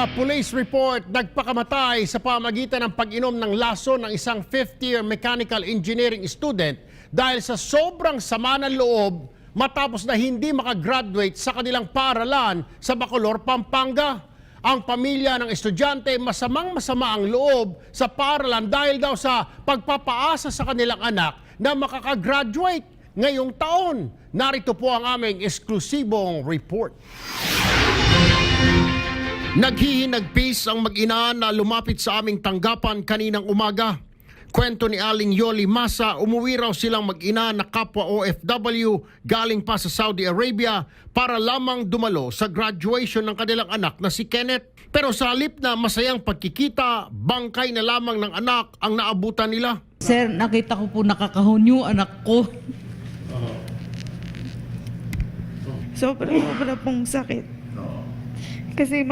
Police report, nagpakamatay sa pamagitan ng pag-inom ng laso ng isang fifth-year mechanical engineering student dahil sa sobrang sama ng loob matapos na hindi makagraduate sa kanilang paralan sa Bacolor, Pampanga. Ang pamilya ng estudyante masamang masama ang loob sa paralan dahil daw sa pagpapaasa sa kanilang anak na makakagraduate ngayong taon. Narito po ang aming eksklusibong report. Naghihinagpis ang mag-ina na lumapit sa aming tanggapan kaninang umaga. Kwento ni Aling Yoli Masa, umuwi raw silang mag-ina na kapwa OFW galing pa sa Saudi Arabia para lamang dumalo sa graduation ng kanilang anak na si Kenneth. Pero sa halip na masayang pagkikita, bangkay na lamang ng anak ang naabutan nila. Sir, nakita ko po nakakahon yung anak ko. Sobra, sobra pong sakit. Kasi